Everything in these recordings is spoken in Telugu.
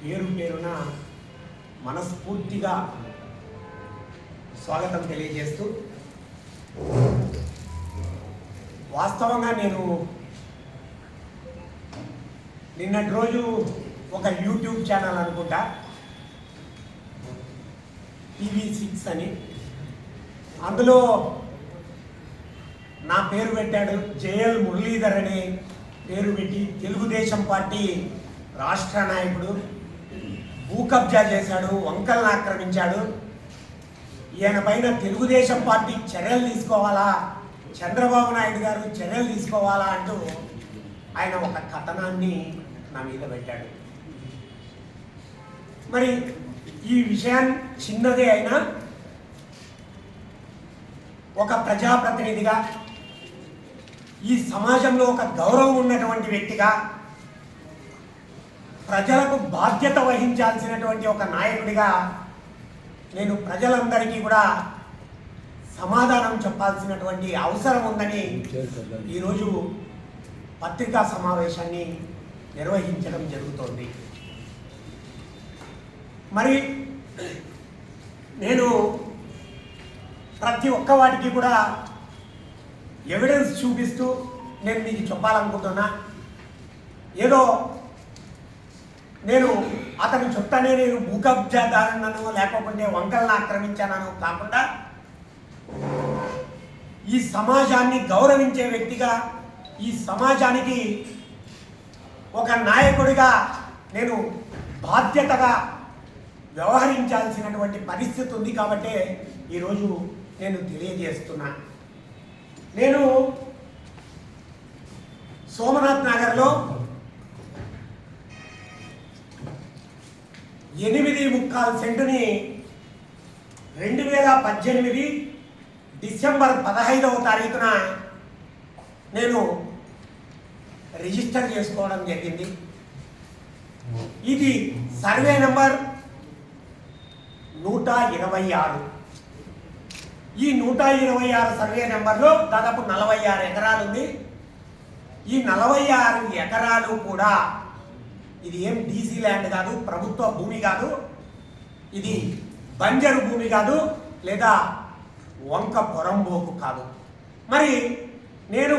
పేరు పేరున మనస్ఫూర్తిగా స్వాగతం తెలియజేస్తూ వాస్తవంగా నేను నిన్నటి రోజు ఒక యూట్యూబ్ ఛానల్ అనుకుంటా టీవీ సిక్స్ అని. అందులో నా పేరు పెట్టాడు జేఎల్ మురళీధర్ అనే పేరు పెట్టి తెలుగుదేశం పార్టీ రాష్ట్ర నాయకుడు భూ కబ్జా చేశాడు వంకలను ఆక్రమించాడు. ఈయన పైన తెలుగుదేశం పార్టీ చర్యలు తీసుకోవాలా? చంద్రబాబు నాయుడు గారు చర్యలు తీసుకోవాలా అంటూ ఆయన ఒక కథనాన్ని నా మీద పెట్టాడు. మరి ఈ విషయం చిన్నదే అయినా ఒక ప్రజాప్రతినిధిగా ఈ సమాజంలో ఒక గౌరవం ఉన్నటువంటి వ్యక్తిగా ప్రజలకు బాధ్యత వహించాల్సినటువంటి ఒక నాయకుడిగా నేను ప్రజలందరికీ కూడా సమాధానం చెప్పాల్సినటువంటి అవసరం ఉందని ఈరోజు పత్రికా సమావేశాన్ని నిర్వహించడం జరుగుతోంది. మరి నేను ప్రతి ఒక్క వాటికి కూడా ఎవిడెన్స్ చూపిస్తూ నేను మీకు చెప్పాలనుకుంటున్నా. ఏదో నేను అతను చెప్తానే నేను భూకబ్జాదారులను లేకపోతే వంకలను ఆక్రమించానను కాకుండా ఈ సమాజాన్ని గౌరవించే వ్యక్తిగా ఈ సమాజానికి ఒక నాయకుడిగా నేను బాధ్యతగా వ్యవహరించాల్సినటువంటి పరిస్థితి ఉంది కాబట్టి ఈరోజు నేను తెలియజేస్తున్నా. నేను సోమనాథ్ నగర్లో ఎనిమిది ముక్కాలు సెంటుని రెండు వేల పద్దెనిమిది డిసెంబర్ పదహైదవ తారీఖున నేను రిజిస్టర్ చేసుకోవడం జరిగింది. ఇది సర్వే నెంబర్ నూట ఇరవై ఆరు. ఈ నూట ఇరవై ఆరు సర్వే నెంబర్లో దాదాపు నలభై ఆరు ఎకరాలు ఉంది ఈ నలభై ఆరు ఎకరాలు కూడా ఇది ఏం డీసీ ల్యాండ్ కాదు ప్రభుత్వ భూమి కాదు ఇది బంజరు భూమి కాదు లేదా వంక పొరంబోకు కాదు. మరి నేను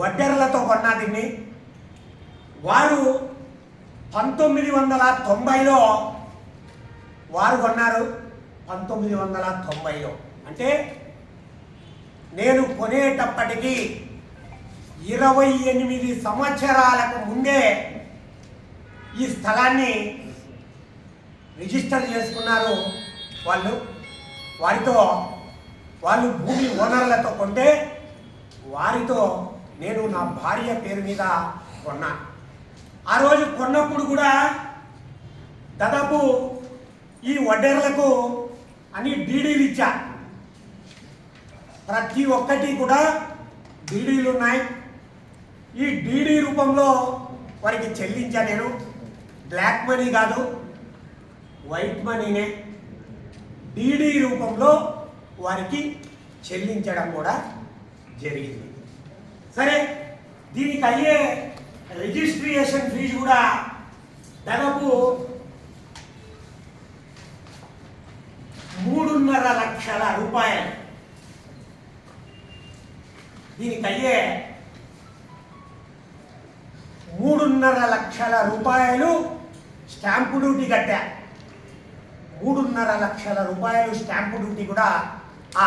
వడ్డెర్లతో కొన్నా దీన్ని. వారు పంతొమ్మిది వందల తొంభైలో వారు కొన్నారు పంతొమ్మిది వందల తొంభైలో. అంటే నేను కొనేటప్పటికీ ఇరవై ఎనిమిది సంవత్సరాలకు ముందే ఈ స్థలాన్ని రిజిస్టర్ చేసుకున్నారు వాళ్ళు. వారితో వాళ్ళు భూమి ఓనర్లతో కొంటే వారితో నేను నా భార్య పేరు మీద కొన్నా. ఆ రోజు కొన్నప్పుడు కూడా దాదాపు ఈ వడ్డేర్లకు అని డీడీలు ఇచ్చా. ప్రతి ఒక్కటి కూడా డీడీలు ఉన్నాయి. ఈ డీడీ రూపంలో వారికి చెల్లించా నేను. బ్లాక్ మనీ కాదు వైట్ మనీనే. డీడీ రూపంలో వారికి చెల్లించడం కూడా జరిగింది. సరే దీనికి అయ్యే రిజిస్ట్రేషన్ ఫీజు కూడా దాదాపు మూడున్నర లక్షల రూపాయలు. దీనికి అయ్యే మూడున్నర లక్షల రూపాయలు స్టాంపు డ్యూటీ కట్టా. మూడున్నర లక్షల రూపాయలు స్టాంపు డ్యూటీ కూడా ఆ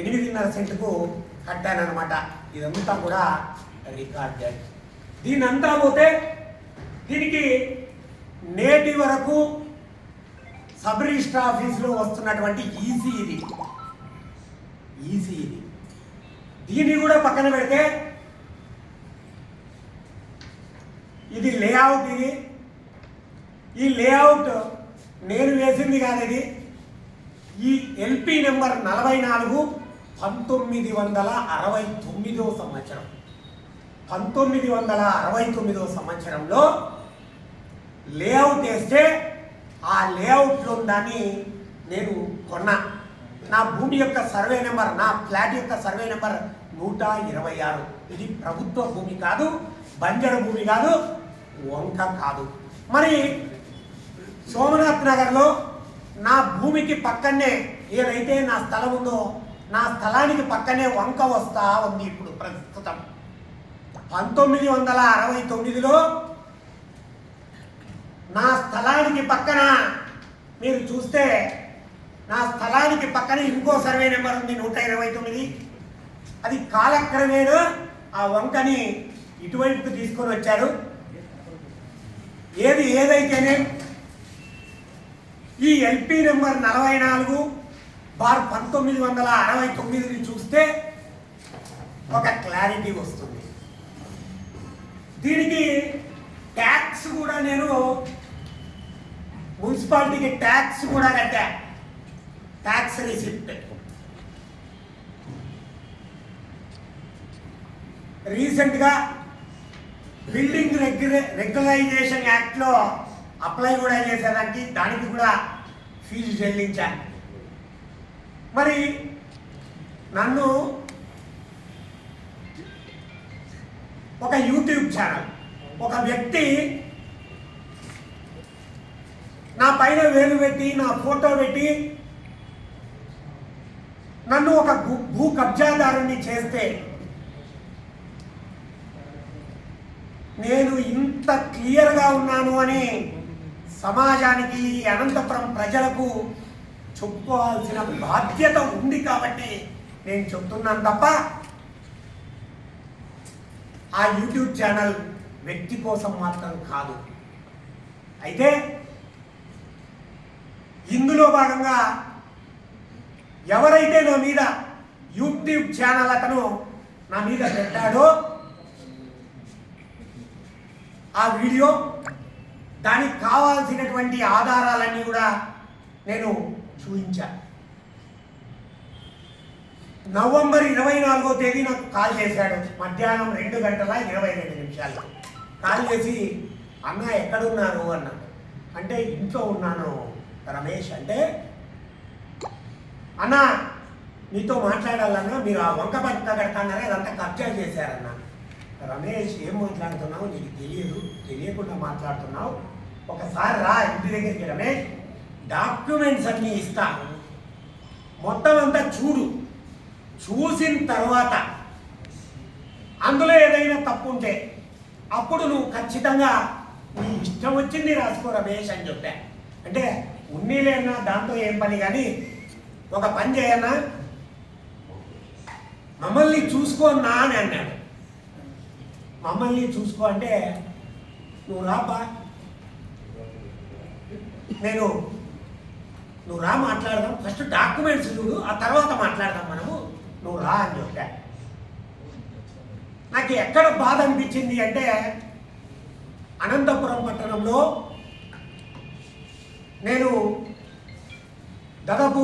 ఎనిమిదిన్నర సెంటుకు కట్టానమాట ఇదంతా కూడా రికార్డెడ్ దీని అంతా పోతే దీనికి నేటి వరకు సబ్ రిజిస్టర్ ఆఫీసులో వస్తున్నటువంటి ఈసీ ఇది. ఈసీ ఇది. దీన్ని కూడా పక్కన పెడితే ఇది లేఅవుట్ ఇది. ఈ లేఅవుట్ నేను వేసింది కాదు ఇది. ఈ ఎల్పి నెంబర్ నలభై నాలుగు పంతొమ్మిది వందల అరవై తొమ్మిదో సంవత్సరం. పంతొమ్మిది వందల అరవై తొమ్మిదో సంవత్సరంలో లేఅవుట్ వేస్తే ఆ లేఅవుట్లో దాన్ని నేను కొన్నా. నా భూమి యొక్క సర్వే నెంబర్ నా ఫ్లాట్ యొక్క సర్వే నెంబర్ నూట ఇరవై ఆరు. ఇది ప్రభుత్వ భూమి కాదు బంజరు భూమి కాదు వంక కాదు. మరి సోమనాథ్ నగర్లో నా భూమికి పక్కనే ఏదైతే నా స్థలం ఉందో నా స్థలానికి పక్కనే వంక వస్తా ఉంది ఇప్పుడు ప్రస్తుతం. పంతొమ్మిది వందల అరవై తొమ్మిదిలో నా స్థలానికి పక్కన మీరు చూస్తే నా స్థలానికి పక్కన ఇంకో సర్వే నెంబర్ ఉంది నూట ఇరవై తొమ్మిది. అది కాలక్రమేణ ఆ వంకని ఇటువైపుకు తీసుకొని వచ్చారు. ఏది ఏదైతేనే ఈ ఎల్పి నెంబర్ నలభై నాలుగు బార్ పంతొమ్మిది వందల అరవై తొమ్మిదిని చూస్తే ఒక క్లారిటీ వస్తుంది. దీనికి ట్యాక్స్ కూడా నేను మున్సిపాలిటీకి ట్యాక్స్ కూడా కట్టా. ట్యాక్స్ రిసిప్ట్ రీసెంట్గా బిల్డింగ్ రెగ్యులే రెగ్యులైజేషన్ యాక్ట్లో అప్లై కూడా చేసేదానికి దానికి కూడా ఫీజు చెల్లించాను. మరి నన్ను ఒక యూట్యూబ్ ఛానల్ ఒక వ్యక్తి నా పైన వేలు పెట్టి నా ఫోటో పెట్టి నన్ను ఒక భూ భూ కబ్జాదారుని చేస్తే నేను ఇంత క్లియర్గా ఉన్నాను అని సమాజానికి అనంతపురం ప్రజలకు చెప్పుకోవాల్సిన బాధ్యత ఉంది కాబట్టి నేను చెప్తున్నాను తప్ప ఆ యూట్యూబ్ ఛానల్ వ్యక్తి కోసం మాత్రం కాదు. అయితే ఇందులో భాగంగా ఎవరైతే నా మీద యూట్యూబ్ ఛానల్ అతను నా మీద పెట్టాడో ఆ వీడియో దానికి కావాల్సినటువంటి ఆధారాలన్నీ కూడా నేను చూపించాను నవంబర్ ఇరవై నాలుగో తేదీ నాకు కాల్ చేశాడు. మధ్యాహ్నం రెండు గంటల ఇరవై రెండు నిమిషాలు. కాల్ చేసి అన్న ఎక్కడున్నారు? అన్నాడు అంటే ఇంట్లో ఉన్నాను రమేష్. అంటే అన్న నీతో మాట్లాడాలన్నా మీరు ఆ వంక పట్ట కడతానరే అదంతా కబ్జా చేశారన్నా. రమేష్ ఏం మాట్లాడుతున్నావు? నీకు తెలియదు. తెలియకుండా మాట్లాడుతున్నావు. ఒకసారి రా ఇంటి దగ్గరికి రమేష్. డాక్యుమెంట్స్ అన్నీ ఇస్తా. మొత్తం అంతా చూడు. చూసిన తర్వాత అందులో ఏదైనా తప్పు ఉంటే అప్పుడు నువ్వు ఖచ్చితంగా నీ ఇష్టం వచ్చింది రాసుకో రమేష్ అని చెప్పా. అంటే ఉన్ని లేనా దాంతో ఏం పని కానీ ఒక పని చేయన్నా మమ్మల్ని చూసుకోన్నా అని అన్నాడు. మమ్మల్ని చూసుకో అంటే నువ్వు రాబ్బా నేను నువ్వు రా మాట్లాడదాం. ఫస్ట్ డాక్యుమెంట్స్ చూడు ఆ తర్వాత మాట్లాడదాం మనము. నువ్వు రా అని చెప్పా. నాకు ఎక్కడ బాధ అనిపించింది అంటే అనంతపురం పట్టణంలో నేను దాదాపు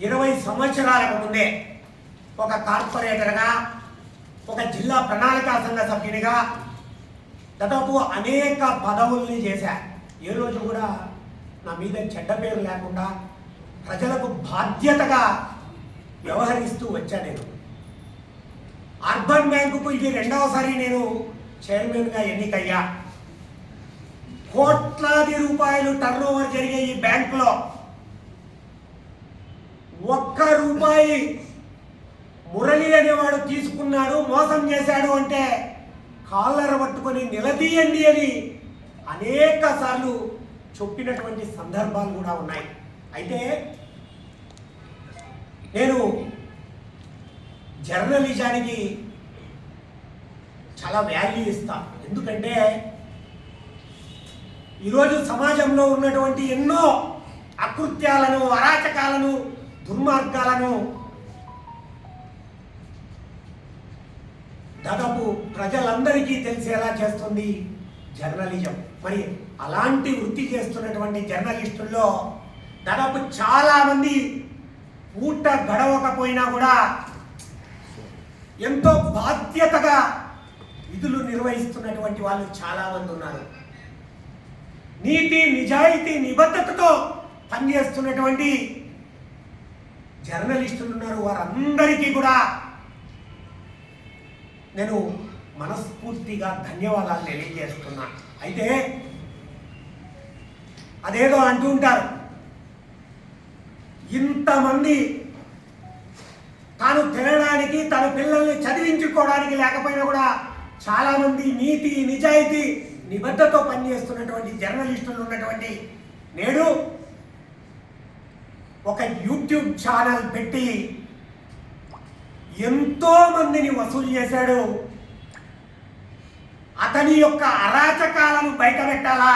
ఇరవై సంవత్సరాలకు ముందే ఒక కార్పొరేటర్గా ఒక జిల్లా ప్రణాళికా సంఘ సభ్యునిగా దాదాపు అనేక పదవుల్ని చేశా. ఏ రోజు కూడా నా మీద చెడ్డ పేరు లేకుండా ప్రజలకు బాధ్యతగా వ్యవహరిస్తూ వచ్చా నేను. అర్బన్ బ్యాంకుకు ఇది రెండవసారి నేను చైర్మన్గా ఎన్నికయ్యా. కోట్లాది రూపాయలు టర్న్ ఓవర్ జరిగే ఈ బ్యాంకులో ఒక్క రూపాయి మురళి అనేవాడు తీసుకున్నాడు మోసం చేశాడు అంటే కాళ్ళర పట్టుకొని నిలదీయండి అని అనేక సార్లు చెప్పినటువంటి సందర్భాలు కూడా ఉన్నాయి. అయితే నేను జర్నలిజానికి చాలా వాల్యూ ఇస్తాను. ఎందుకంటే ఈరోజు సమాజంలో ఉన్నటువంటి ఎన్నో అకృత్యాలను అరాచకాలను దుర్మార్గాలను దాదాపు ప్రజలందరికీ తెలిసేలా చేస్తుంది జర్నలిజం. మరి అలాంటి వృత్తి చేస్తున్నటువంటి జర్నలిస్టుల్లో దాదాపు చాలామంది పూట గడవకపోయినా కూడా ఎంతో బాధ్యతగా విధులు నిర్వహిస్తున్నటువంటి వాళ్ళు చాలామంది ఉన్నారు. నీతి నిజాయితీ నిబద్ధతతో పనిచేస్తున్నటువంటి జర్నలిస్టులు ఉన్నారు. వారందరికీ కూడా నేను మనస్ఫూర్తిగా ధన్యవాదాలు తెలియజేస్తున్నా. అయితే అదేదో అంటూ ఉంటారు. ఇంతమంది తాను తినడానికి తన పిల్లల్ని చదివించుకోవడానికి లేకపోయినా కూడా చాలామంది నీతి నిజాయితీ నిబద్ధతో పనిచేస్తున్నటువంటి జర్నలిస్టులు ఉన్నటువంటి నేడు ఒక యూట్యూబ్ ఛానల్ పెట్టి ఎంతో మందిని వసూలు చేశాడు. అతని యొక్క అరాచకాలను బయటపెట్టాలా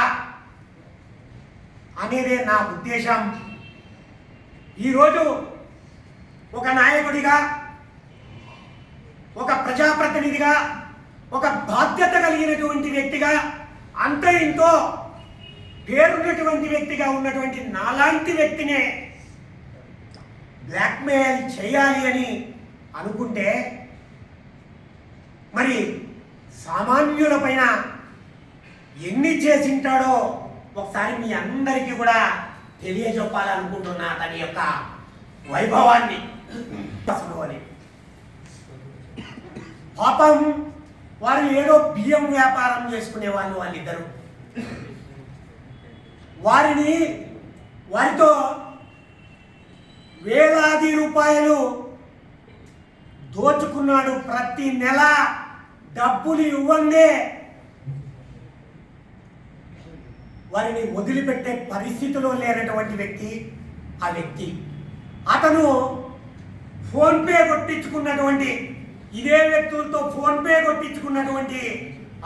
అనేదే నా ఉద్దేశం. ఈరోజు ఒక నాయకుడిగా ఒక ప్రజాప్రతినిధిగా ఒక బాధ్యత కలిగినటువంటి వ్యక్తిగా అంత ఇంతో పేరున్నటువంటి వ్యక్తిగా ఉన్నటువంటి నాలాంటి వ్యక్తినే బ్లాక్మెయిల్ చేయాలి అని అనుకుంటే మరి సామాన్యుల పైన ఎన్ని చేసింటాడో ఒకసారి మీ అందరికీ కూడా తెలియజెప్పాలనుకుంటున్నా తన యొక్క వైభవాన్ని. అని. పాపం వారు ఏదో బియ్యం వ్యాపారం చేసుకునే వాళ్ళు వాళ్ళిద్దరు. వారిని వారితో వేలాది రూపాయలు దోచుకున్నాడు ప్రతి నెల డబ్బులు ఇవ్వందే వారిని వదిలిపెట్టే పరిస్థితిలో లేనటువంటి వ్యక్తి ఆ వ్యక్తి. అతను ఫోన్పే కొట్టించుకున్నటువంటి ఇదే వ్యక్తులతో ఫోన్పే కొట్టించుకున్నటువంటి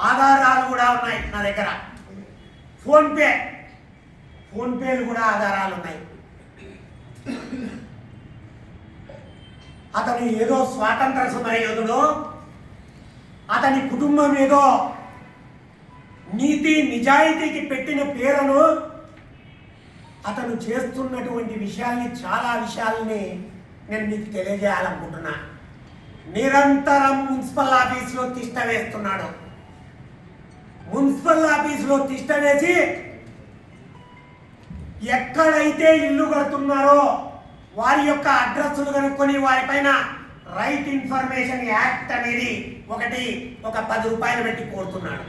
ఆధారాలు కూడా ఉన్నాయి నా దగ్గర. ఫోన్పే ఫోన్పేలు కూడా ఆధారాలు ఉన్నాయి. అతను ఏదో స్వాతంత్ర సమర యోధుడు అతని కుటుంబం ఏదో నీతి నిజాయితీకి పెట్టిన పేరును అతను చేస్తున్నటువంటి విషయాల్ని చాలా విషయాల్ని నేను మీకు తెలియజేయాలనుకుంటున్నా. నిరంతరం మున్సిపల్ ఆఫీసులో తిష్ట వేస్తున్నాడు. మున్సిపల్ ఆఫీసులో తిష్ట వేసి ఎక్కడైతే ఇల్లు కడుతున్నారో వారి యొక్క అడ్రస్లు కనుక్కొని వారిపైన రైట్ ఇన్ఫర్మేషన్ యాక్ట్ అనేది ఒకటి ఒక పది రూపాయలు పెట్టి కోరుతున్నాడు.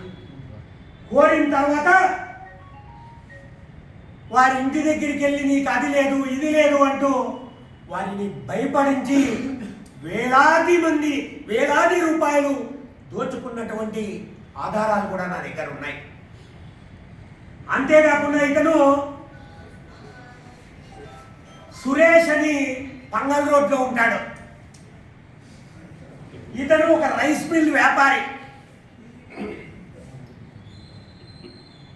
కోరిన తర్వాత వారి ఇంటి దగ్గరికి వెళ్ళి నీకు అది లేదు ఇది లేదు అంటూ వారిని భయపడించి వేలాది మంది వేలాది రూపాయలు దోచుకున్నటువంటి ఆధారాలు కూడా నా దగ్గర ఉన్నాయి. అంతేకాకుండా ఇతను సురేష్ అని పంగల్ రోడ్లో ఉంటాడు. ఇతను ఒక రైస్ మిల్ వ్యాపారి.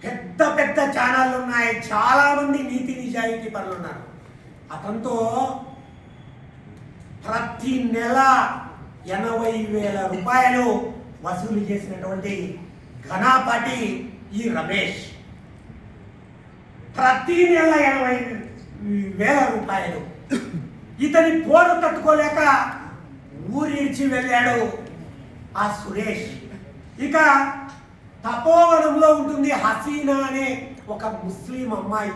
పెద్ద పెద్ద ఛానళ్ళు ఉన్నాయి. చాలామంది నీతి నిజాయితీ పనులు ఉన్నారు. అతనితో ప్రతి నెల ఎనభై వేల రూపాయలు వసూలు చేసినటువంటి ఘనాపాటి ఈ రమేష్. ప్రతి నెల ఎనభై వేల రూపాయలు. ఇతని పోరు తట్టుకోలేక ఊరిడిచి వెళ్ళాడు ఆ సురేష్. ఇక తపోవనంలో ఉంటుంది హసీనా అనే ఒక ముస్లిం అమ్మాయి.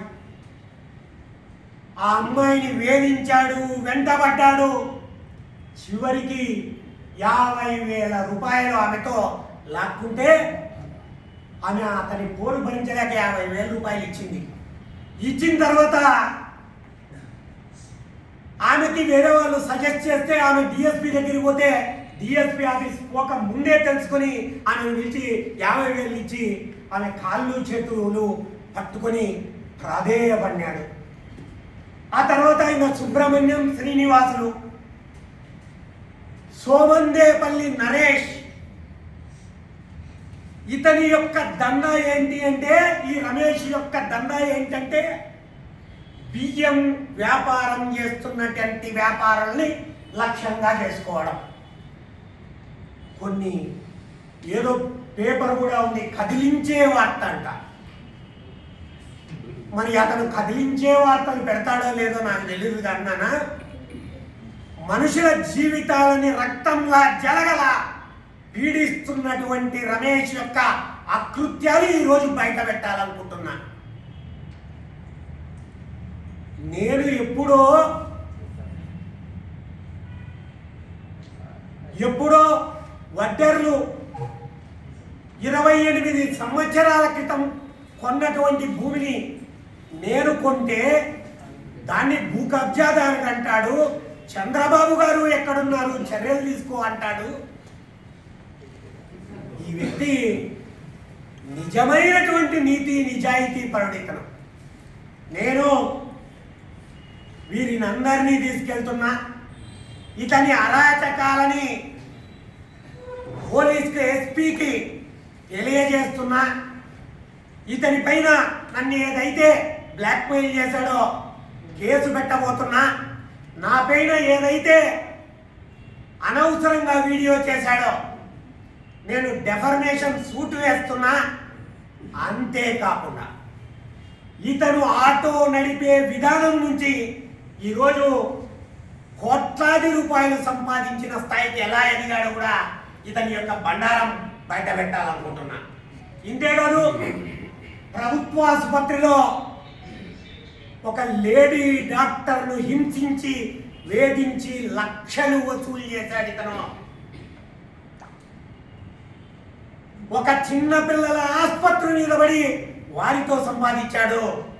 ఆ అమ్మాయిని వేధించాడు వెంటబడ్డాడు. చివరికి యాభై వేల రూపాయలు ఆమెతో లాక్కుంటే ఆమె అతని పోరు భరించలేక యాభై వేల రూపాయలు ఇచ్చింది. ఇచ్చిన తర్వాత ఆమెకి వేరే వాళ్ళు సజెస్ట్ చేస్తే ఆమె డిఎస్పి దగ్గరికి పోతే డిఎస్పి ఆఫీస్ పోక ముందే తెలుసుకొని ఆమెను పిలిచి యాభై వేలు ఇచ్చి ఆమె కాళ్ళు చేతులు పట్టుకొని ప్రాధేయపడినాడు. ఆ తర్వాత ఆయన సుబ్రహ్మణ్యం శ్రీనివాసులు సోమందేపల్లి నరేష్ ఇతని యొక్క దందా ఏంటి అంటే ఈ రమేష్ యొక్క దందా ఏంటంటే బియ్యం వ్యాపారం చేస్తున్నటువంటి వ్యాపారాల్ని లక్ష్యంగా చేసుకోవడం. కొన్ని ఏదో పేపర్ కూడా ఉంది కదిలించే వార్త అంట మరి అతను కదిలించే వార్తలు పెడతాడో లేదో నాకు తెలియదు అన్నానా మనుషుల జీవితాలని రక్తంలా జరగల పీడిస్తున్నటువంటి రమేష్ యొక్క అకృత్యాలు ఈరోజు బయట పెట్టాలనుకుంటున్నాను. నేను ఎప్పుడో ఎప్పుడో వడ్డర్లు ఇరవై ఎనిమిది సంవత్సరాల క్రితం కొన్నటువంటి భూమిని నేను కొంటే దాన్ని భూ కబ్జాదారుడు అంటాడు చంద్రబాబు గారు ఎక్కడున్నారు చర్యలు తీసుకో అంటాడు. ఈ వ్యక్తి నిజమైనటువంటి నీతి నిజాయితీ పరుడితను నేను వీరిని అందరినీ తీసుకెళ్తున్నా. ఇతని అరాచకాలని పోలీస్కి ఎస్పీకి తెలియజేస్తున్నా. ఇతని పైన నన్ను ఏదైతే బ్లాక్మెయిల్ చేశాడో కేసు పెట్టబోతున్నా. నా పైన ఏదైతే అనవసరంగా వీడియో చేశాడో నేను డెఫర్మేషన్ సూట్ వేస్తున్నా. అంతేకాకుండా ఇతను ఆటో నడిపే విధానం నుంచి ఈరోజు కోట్లాది రూపాయలు సంపాదించిన స్థాయికి ఎలా ఎదిగాడు కూడా ఇతని యొక్క బండారం బయట పెట్టాలనుకుంటున్నా. ఇంతేకాదు ప్రభుత్వ ఆసుపత్రిలో ఒక లేడీ డాక్టర్ను హింసించి వేధించి లక్షలు వసూలు చేశాడు ఇతను. ఒక చిన్న పిల్లల ఆసుపత్రి మీద పడి వారితో సంపాదించాడు.